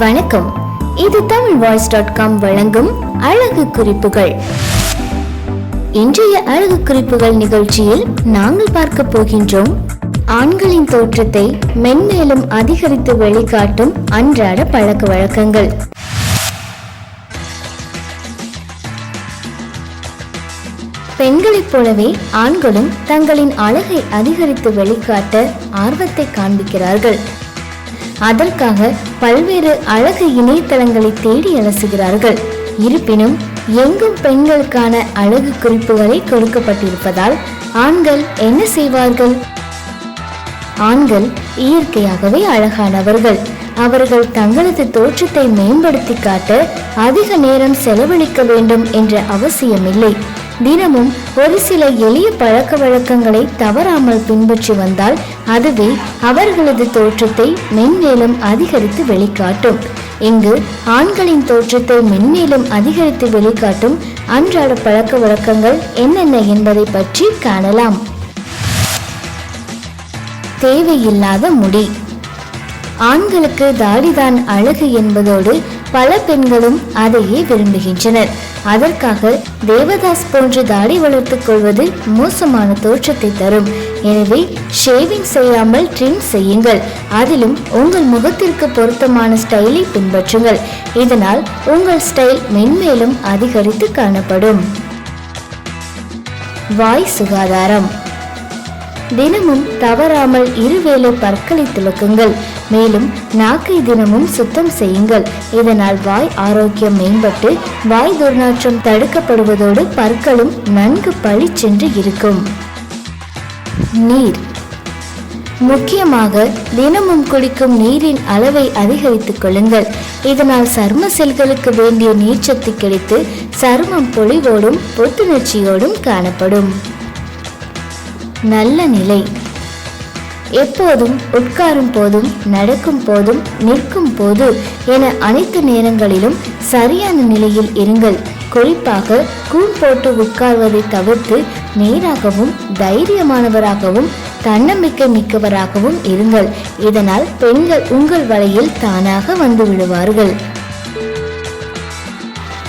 வணக்கம். இது Tamil voice dot com வழங்கும் அழகு குறிப்புகள். இன்றைய அழகு குறிப்புகள் நிகழ்ச்சியில் நாங்கள் பார்க்க போகின்றோம் ஆண்களின் தோற்றத்தை மென்மேலும் அதிகரித்து வெளிக்காட்டும் அன்றாட பழக்க வழக்கங்கள். பெண்களைப் போலவே ஆண்களும் தங்களின் அழகை அதிகரித்து வெளிக்காட்ட ஆர்வத்தை காண்பிக்கிறார்கள். அதற்காக பல்வேறு அழகு இணையதளங்களை தேடி அலசுகிறார்கள். இருப்பினும் எங்கும் பெண்களுக்கான அழகு குறிப்புகளை கொடுக்கப்பட்டிருப்பதால் ஆண்கள் என்ன செய்வார்கள்? ஆண்கள் இயற்கையாகவே அழகானவர்கள். அவர்கள் தங்களது தோற்றத்தை மேம்படுத்தி காட்ட அதிக நேரம் செலவழிக்க வேண்டும் என்ற அவசியமில்லை. தினமும் ஒரு சில எளிய பழக்க வழக்கங்களை தவறாமல் பின்பற்றி வந்தால் அதுவே அவர்களது தோற்றத்தை மென்மேலும் அதிகரித்து வெளிக்காட்டும். இங்கு ஆண்களின் தோற்றத்தை மென்மேலும் அதிகரித்து வெளிக்காட்டும் அன்றாட பழக்க வழக்கங்கள் என்னென்ன என்பதை பற்றி காணலாம். தேவையில்லாத முடி. ஆண்களுக்கு தாடிதான் அழகு என்பதோடு பல பெண்களும் அதையே விரும்புகின்றனர். அதற்காக தேவதாஸ் போன்று தாடி வளர்த்துக் கொள்வது மோசமான தோற்றத்தை தரும். எனவே ஷேவிங் செய்யாமல் ட்ரிம் செய்யுங்கள். அதிலும் உங்கள் முகத்திற்கு பொருத்தமான ஸ்டைலை பின்பற்றுங்கள். இதனால் உங்கள் ஸ்டைல் மென்மேலும் அதிகரித்து காணப்படும். வாய் சுகாதாரம். தினமும் தவறாமல் இருவேளை பற்களை துலக்குங்கள். மேலும் நாக்கை தினமும் சுத்தம் செய்யுங்கள். இதனால் வாய் ஆரோக்கியம் மேம்பட்டு வாய் துர்நாற்றம் தடுக்கப்படுவதோடு பற்களும் நன்கு பளிச்சென்று இருக்கும். நீர். முக்கியமாக தினமும் குடிக்கும் நீரின் அளவை அதிகரித்துக் கொள்ளுங்கள். இதனால் சர்ம செல்களுக்கு வேண்டிய நீர்ச்சத்து கிடைத்து சருமம் பொலிவோடும் புத்துணர்ச்சியோடும் காணப்படும். நல்ல நிலை. எப்போதும் உட்காரும் போதும் நடக்கும் போதும் நிற்கும் போது என அனைத்து நேரங்களிலும் சரியான நிலையில் இருங்கள். குறிப்பாக கூன் போட்டு உட்கார்வதை தவிர்த்து நேராகவும் தைரியமானவராகவும் தன்னம்பிக்கை மிக்கவராகவும் இருங்கள். இதனால் பெண்கள் உங்கள் வலையில் தானாக வந்து விடுவார்கள்.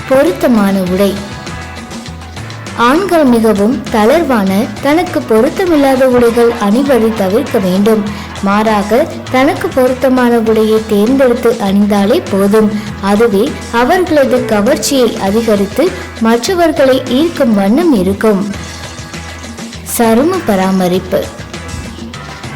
பொருத்தமான உடை. ஆண்கள் மிகவும் தளர்வான தனக்கு பொருத்தமில்லாத உடைகள் அணிவதை தவிர்க்க வேண்டும். மாறாக தனக்கு பொருத்தமான உடையை தேர்ந்தெடுத்து அணிந்தாலே போதும். அதுவே அவர்களது கவர்ச்சியை அதிகரித்து மற்றவர்களை ஈர்க்கும் வண்ணம் இருக்கும். சரும பராமரிப்பு.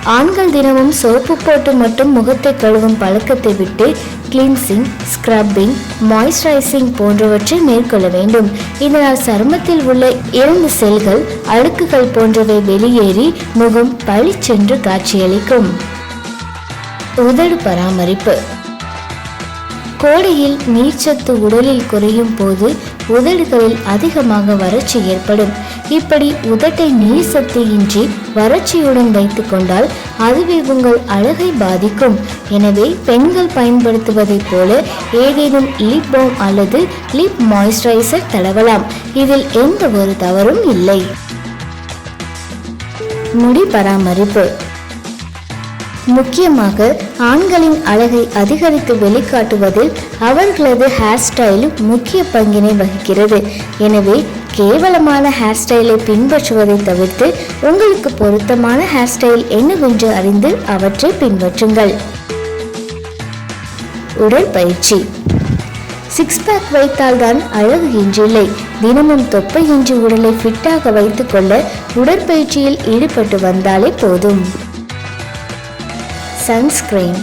ஆண்கள் தினமும் சோப்பு போட்டு மட்டும் முகத்தை கழுவும் பழக்கத்தை விட்டு கிளின்சிங் ஸ்க்ரப்பிங் மாய்ஸ்சரைசிங் போன்றவற்றை மேற்கொள்ள வேண்டும். இதனால் சருமத்தில் உள்ள இரண்டு செல்கள் அழுக்குகள் போன்றவை வெளியேறி முகம் பளிச்சென்று காட்சியளிக்கும். உதடு பராமரிப்பு. கோடையில் நீர்ச்சத்து உடலில் குறையும் போது உதடுகளில் அதிகமாக வறட்சி ஏற்படும். இப்படி உதட்டை நீர் சக்தியின்றி வறட்சியுடன் வைத்து கொண்டால் அதுவே உங்கள் அழகை பாதிக்கும். எனவே பெண்கள் பயன்படுத்துவதைப் போல ஏதேனும் லிப் பாம் அல்லது லிப் மாய்ஸ்சரைசர் தடவலாம். இதில் எந்த ஒரு தவறும் இல்லை. முடி பராமரிப்பு. முக்கியமாக ஆண்களின் அழகை அதிகரித்து வெளிக்காட்டுவதில் அவர்களது ஹேர் ஸ்டைலும் முக்கிய பங்கினை வகிக்கிறது. எனவே கேவலமான ஹேர் ஸ்டைலை பின்பற்றுவதை தவிர்த்து உங்களுக்கு பொருத்தமான ஹேர் ஸ்டைல் என்னவென்று அறிந்து அவற்றை பின்பற்றுங்கள். உடற்பயிற்சி சிக்ஸ் பேக் வைத்தால் தான் அழகு இன்றில்லை. தினமும் தொப்பை இன்றி உடலை ஃபிட்டாக வைத்துக்கொள்ள உடற்பயிற்சியில் ஈடுபட்டு வந்தாலே போதும். சன்ஸ்கிரீன்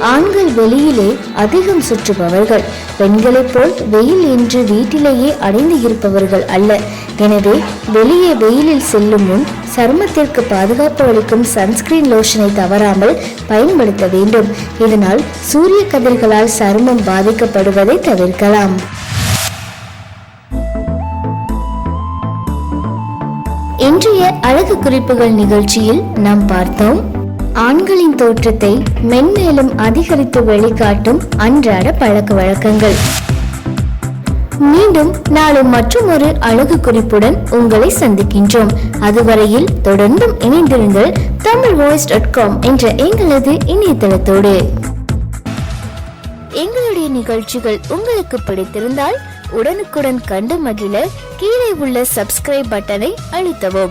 ஆண்கள் வெளியிலே அதிகம் சுற்றுபவர்கள். பெண்களைப் போல் வெயில் என்று வீட்டிலேயே அடைந்து இருப்பவர்கள் அல்ல. எனவே வெளியே வெயிலில் செல்லும் முன் சருமத்திற்கு பாதுகாப்பு அளிக்கும் சன்ஸ்கிரீன் லோஷனை தவறாமல் பயன்படுத்த வேண்டும். இதனால் சூரிய கதிர்களால் சருமம் பாதிக்கப்படுவதை தவிர்க்கலாம். இன்றைய அழகு குறிப்புகள் நிகழ்ச்சியில் நாம் பார்த்தோம் ஆண்களின் தோற்றத்தை மென்மேலும் அதிகரித்து வெளிக்காட்டும் அன்றாட பழக்க வழக்கங்கள். மீண்டும் நாளை மற்றும் ஒரு அழகு குறிப்புடன் உங்களை சந்திக்கின்றோம். அதுவரையில் தொடர்ந்தும் இணைந்திருங்கள் தமிழ் வாய்ஸ் டாட் காம் என்ற எங்களது இணையதளத்தோடு. எங்களுடைய நிகழ்ச்சிகள் உங்களுக்கு பிடித்திருந்தால் உடனுக்குடன் கண்டு மகிழ கீழே உள்ள சப்ஸ்கிரைப் பட்டனை அழுத்தவும்.